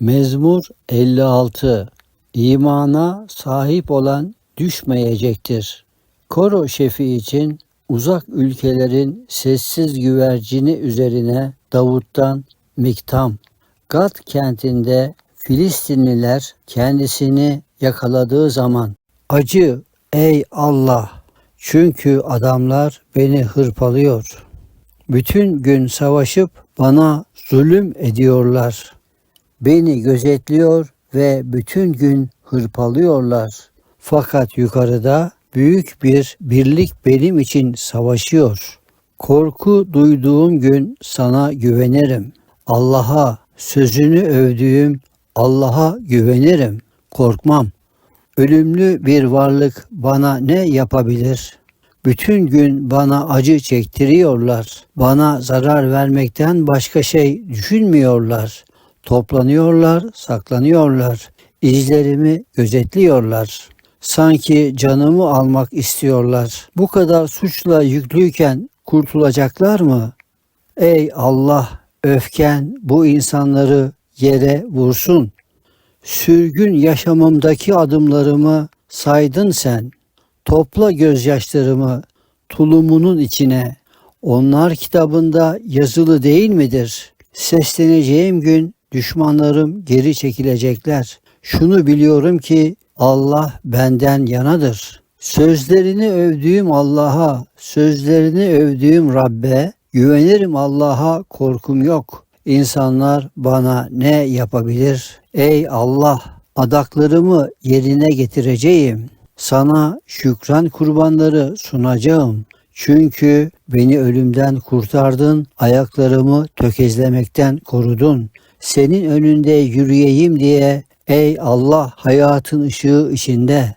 Mezmur 56 İmana sahip olan düşmeyecektir. Koro şefi için uzak ülkelerin sessiz güvercini üzerine Davut'tan Miktam. Gat kentinde Filistinliler kendisini yakaladığı zaman acı ey Allah çünkü adamlar beni hırpalıyor. Bütün gün savaşıp bana zulüm ediyorlar. Beni gözetliyor ve bütün gün hırpalıyorlar. Fakat yukarıda büyük bir birlik benim için savaşıyor. Korku duyduğum gün sana güvenirim. Allah'a sözünü övdüğüm Allah'a güvenirim. Korkmam. Ölümlü bir varlık bana ne yapabilir? Bütün gün bana acı çektiriyorlar. Bana zarar vermekten başka şey düşünmüyorlar. Toplanıyorlar, saklanıyorlar. İzlerimi gözetliyorlar. Sanki canımı almak istiyorlar. Bu kadar suçla yüklüyken kurtulacaklar mı? Ey Allah, öfken bu insanları yere vursun. Sürgün yaşamımdaki adımlarımı saydın sen. Topla gözyaşlarımı tulumunun içine. Onlar kitabında yazılı değil midir? Sesleneceğim gün düşmanlarım geri çekilecekler. Şunu biliyorum ki Allah benden yanadır. Sözlerini övdüğüm Allah'a, sözlerini övdüğüm Rabbe, güvenirim Allah'a korkum yok. İnsanlar bana ne yapabilir? Ey Allah, adaklarımı yerine getireceğim. Sana şükran kurbanları sunacağım. Çünkü beni ölümden kurtardın, ayaklarımı tökezlemekten korudun. Senin önünde yürüyeyim diye ey Allah hayatın ışığı içinde